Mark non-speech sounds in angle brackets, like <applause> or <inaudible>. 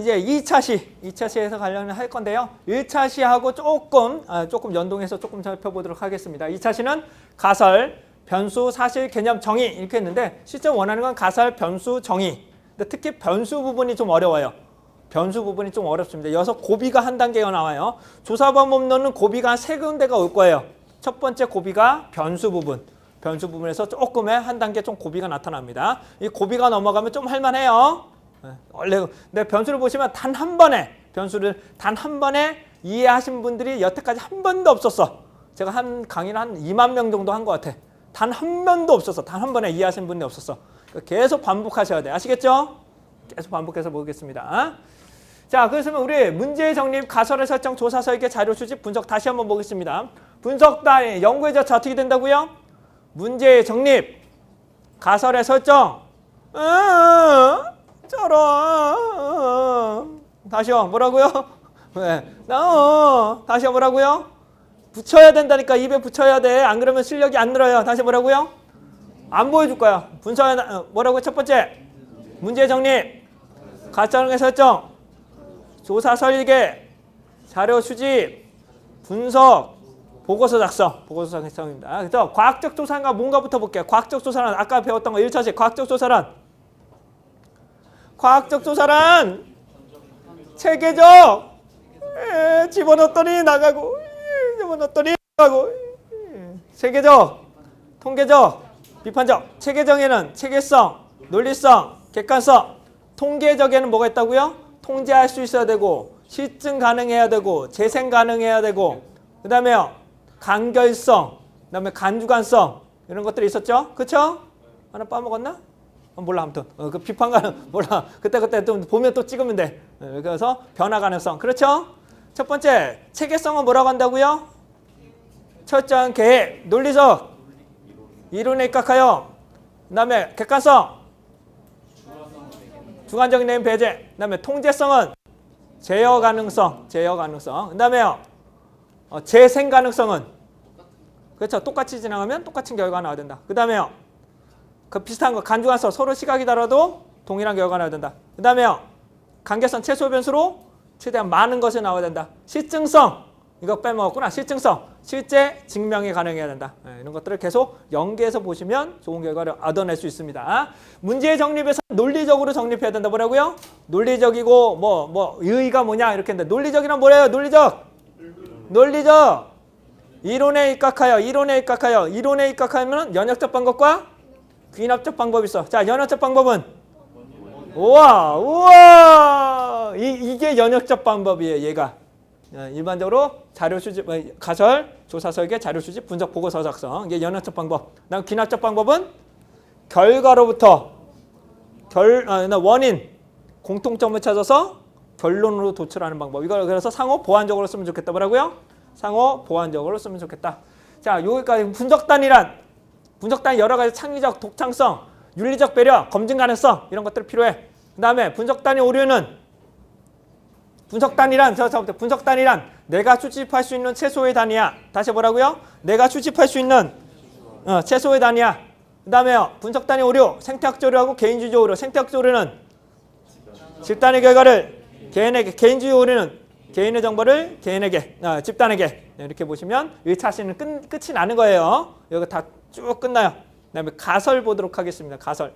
이제 2차 시, 2차 시에서 관련할 건데요. 1차 시하고 조금 아, 조금 연동해서 조금 살펴보도록 하겠습니다. 2차 시는 가설, 변수, 사실, 개념, 정의 이렇게 했는데 실제 원하는 건 가설, 변수, 정의. 근데 특히 변수 부분이 좀 어려워요. 변수 부분이 좀 어렵습니다. 여기서 고비가 한 단계가 나와요. 조사 방법론은 고비가 한 세 군데가 올 거예요. 첫 번째 고비가 변수 부분. 변수 부분에서 조금의 한 단계 좀 고비가 나타납니다. 이 고비가 넘어가면 좀 할만해요. 네, 원래 근데 변수를 보시면 단 한 번에 변수를 단 한 번에 이해하신 분들이 여태까지 한 번도 없었어. 제가 한 강의를 한 2만 명 정도 한 것 같아. 단 한 번도 없었어. 단 한 번에 이해하신 분이 없었어. 그러니까 계속 반복하셔야 돼. 아시겠죠? 계속 반복해서 보겠습니다. 자, 그렇으면 우리 문제 정립, 가설의 설정, 조사 설계, 자료 수집, 분석 다시 한번 보겠습니다. 분석 단위, 연구의 절차 어떻게 된다고요? 문제 정립, 가설의 설정. 어, 저런. 다시요. 뭐라고요? 왜? <laughs> 나 어. 다시요. 뭐라고요? 붙여야 된다니까 입에 붙여야 돼. 안 그러면 실력이 안 늘어요. 다시 뭐라고요? 안 보여줄 거야. 분석에 나- 어, 뭐라고? 첫 번째 문제 정립, 가설의 설정, 조사 설계, 자료 수집, 분석, 보고서 작성, 보고서 작성입니다. 그래서 과학적 조사가 뭔가부터 볼게요. 과학적 조사란 아까 배웠던 거 1차시 과학적 조사란 과학적 조사란 체계적 에, 집어넣었더니 나가고 에, 집어넣었더니 나가고 에, 체계적 통계적 비판적. 체계적에는 체계성 논리성 객관성. 통계적에는 뭐가 있다고요? 통제할 수 있어야 되고 실증 가능해야 되고 재생 가능해야 되고 그 다음에요 간결성 그 다음에 간주관성 이런 것들이 있었죠? 그쵸? 하나 빠먹었나? 어, 몰라 아무튼. 어, 그 비판가는 <laughs> 몰라. 그때 그때 좀 보면 또 찍으면 돼. 어, 그래서 변화 가능성. 그렇죠? 첫 번째 체계성은 뭐라고 한다고요? 철저한 계획 논리적. 이론에 입각하여. 그 다음에 객관성. 주관적인 내용 배제. 그 다음에 통제성은 제어 가능성 제어 가능성. 그 다음에요. 어, 재생 가능성은. 그렇죠? 똑같이 지나가면 똑같은 결과가 나와야 된다. 그 다음에요 그 비슷한 거 간주관성 서로 시각이 다르도 동일한 결과가 나와야 된다. 그 다음에요 관계성 최소 변수로 최대한 많은 것이 나와야 된다. 실증성. 이거 빼먹었구나. 실증성. 실제 증명이 가능해야 된다. 네, 이런 것들을 계속 연계해서 보시면 좋은 결과를 얻어낼 수 있습니다. 문제 정립에서 논리적으로 정립해야 된다. 뭐라고요? 논리적이고 뭐뭐 의의가 뭐냐? 이렇게 했는데 논리적이란 뭐래요? 논리적. 논리적. 이론에 입각하여 이론에 입각하여 이론에 입각하면 연역적 방법과 귀납적 방법이 있어 자 연역적 방법은 우와 우와 이, 이게 연역적 방법이에요 얘가 어, 일반적으로 자료 수집, 어, 가설, 조사 설계, 자료 수집, 분석 보고서 작성 이게 연역적 방법. 그다음 귀납적 방법은 결과로부터 결 아, 나 원인 공통점을 찾아서 결론으로 도출하는 방법. 이걸 그래서 상호 보완적으로 쓰면 좋겠다. 뭐라고요? 상호 보완적으로 쓰면 좋겠다. 자, 여기까지 분석단이란 분석단 여러 가지 창의적 독창성, 윤리적 배려, 검증 가능성 이런 것들 필요해. 그다음에 분석단의 오류는 분석단이란 저 저부터 분석단이란 내가 수집할 수 있는 최소의 단위야. 다시 뭐라고요? 내가 수집할 수 있는 어, 최소의 단위야. 그다음에요. 분석단의 오류, 생태학적 오류하고 개인주의 오류. 생태학적 오류는 집단의 결과를 개인에게, 개인주의 오류는 개인의 정보를 개인에게, 어, 집단에게 네, 이렇게 보시면 1차 시는 끝, 끝이 나는 거예요. 여기 다 쭉 끝나요. 그 다음에 가설 보도록 하겠습니다. 가설.